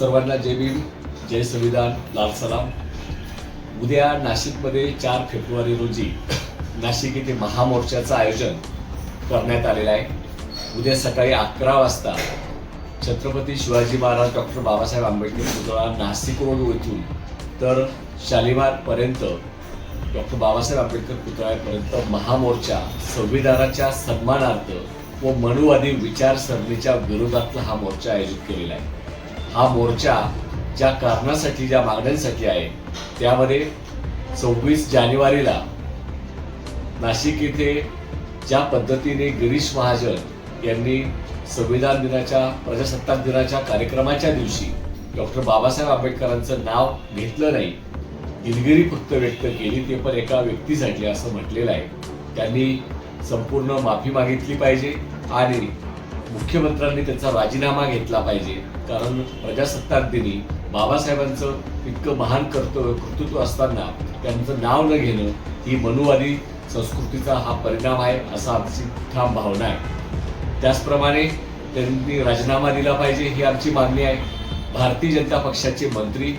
सर्वांना जय भीम जय संविधान लाल सलाम. उद्या नाशिकमध्ये चार फेब्रुवारी रोजी नाशिक येथे महामोर्चाचं आयोजन करण्यात आलेलं आहे. उद्या सकाळी अकरा वाजता छत्रपती शिवाजी महाराज डॉक्टर बाबासाहेब आंबेडकर पुतळा नाशिक रोड येथून तर शालिमारपर्यंत डॉक्टर बाबासाहेब आंबेडकर पुतळ्यापर्यंत महामोर्चा संविधानाच्या सन्मानार्थ व मनुवादी विचारसरणीच्या विरोधातला हा मोर्चा आयोजित केलेला आहे. हा मोर्चा ज्या कारणासाठी ज्या मागण्यांसाठी आहे त्यामध्ये सव्वीस जानेवारीला नाशिक येथे ज्या पद्धतीने गिरीश महाजन यांनी संविधान दिनाच्या प्रजासत्ताक दिनाच्या कार्यक्रमाच्या दिवशी डॉक्टर बाबासाहेब आंबेडकरांचं नाव घेतलं नाही दिलगिरी फक्त व्यक्त केली ते पण एका व्यक्तीसाठी असं म्हटलेलं आहे. त्यांनी संपूर्ण माफी मागितली पाहिजे आणि मुख्यमंत्र्यांनी त्याचा राजीनामा घेतला पाहिजे. कारण प्रजासत्ताक दिनी बाबासाहेबांचं इतकं महान कर्तव्य कर्तृत्व असताना त्यांचं नाव न घेणं ही मनुवादी संस्कृतीचा हा परिणाम आहे असा आमची ठाम भावना आहे. त्याचप्रमाणे त्यांनी राजीनामा दिला पाहिजे ही आमची मागणी आहे. भारतीय जनता पक्षाचे मंत्री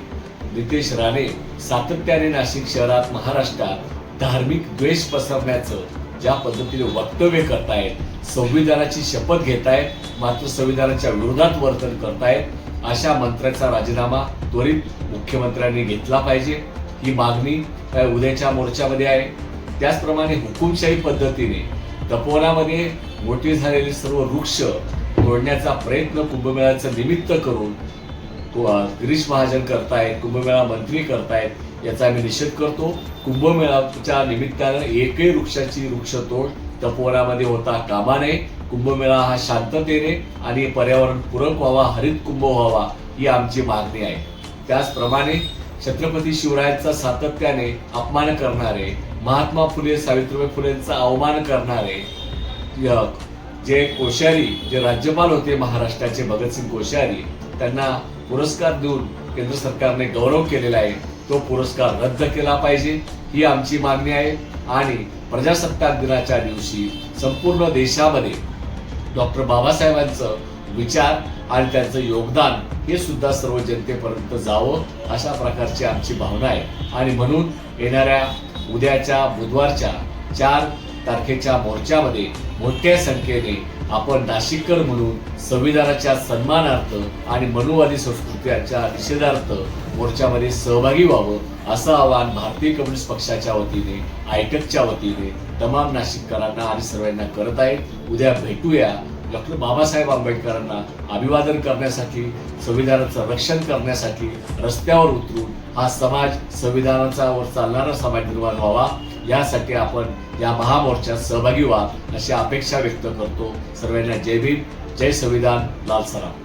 नितेश राणे सातत्याने नाशिक शहरात महाराष्ट्रात धार्मिक द्वेष पसरण्याचं ज्या पद्धतीने वक्तव्य करतायत संविधानाची शपथ घेतायत मात्र संविधानाच्या विरोधात वर्तन करतायत. अशा मंत्र्याचा राजीनामा त्वरित मुख्यमंत्र्यांनी घेतला पाहिजे. ही मागणी काय उद्याच्या मोर्चामध्ये आहे. त्याचप्रमाणे हुकुमशाही पद्धतीने तपोवनामध्ये मोठी झालेले सर्व वृक्ष तोडण्याचा प्रयत्न कुंभमेळ्याचं निमित्त करून गिरीश महाजन करतायत कुंभमेळा मंत्री करतायत. याचा आम्ही निषेध करतो. कुंभमेळाच्या निमित्तानं एकही वृक्षाची वृक्षतोड तपोवनामध्ये होता कामा नये. कुंभमेळा हा शांततेने आणि पर्यावरण पूरक व्हावा हरित कुंभ व्हावा ही आमची मागणी आहे. त्याचप्रमाणे छत्रपती शिवरायांचा सातत्याने अपमान करणारे महात्मा फुले सावित्रीबाई फुलेंचा अवमान करणारे य- जे कोश्यारी जे राज्यपाल होते महाराष्ट्राचे भगतसिंग कोश्यारी त्यांना पुरस्कार देऊन केंद्र सरकारने गौरव केलेला आहे. तो पुरस्कार रद्द केला पाहिजे ही आमची मागणी आहे. आणि प्रजासत्ताक दिनाच्या दिवशी संपूर्ण देशामध्ये डॉक्टर बाबासाहेबांचं विचार आणि त्यांचं योगदान हे सुद्धा सर्व जनतेपर्यंत जावं अशा प्रकारची आमची भावना आहे. आणि म्हणून येणाऱ्या उद्याच्या बुधवारच्या चार तारखेच्या मोर्चामध्ये मोठ्या संख्येने आपण नाशिककर म्हणून संविधानाच्या सन्मानार्थ आणि मनुवादी संस्कृतीच्या निषेधार्थ मोर्चामध्ये सहभागी व्हावं असं आवाहन भारतीय कम्युनिस्ट पक्षाच्या वतीने आयटकच्या वतीने तमाम नाशिककरांना आणि सर्वांना करत आहे. उद्या भेटूया. डॉक्टर बाबासाहेब आंबेडकरांना अभिवादन करण्यासाठी संविधानाचं रक्षण करण्यासाठी रस्त्यावर उतरून हा समाज संविधानाचा वर चालणारा समाज निर्माण व्हावा. यासाठी आपण या महामोर्चात सहभागी व्हा अशी अपेक्षा व्यक्त करतो. सर्वांना जय भीम जय संविधान लाल सराम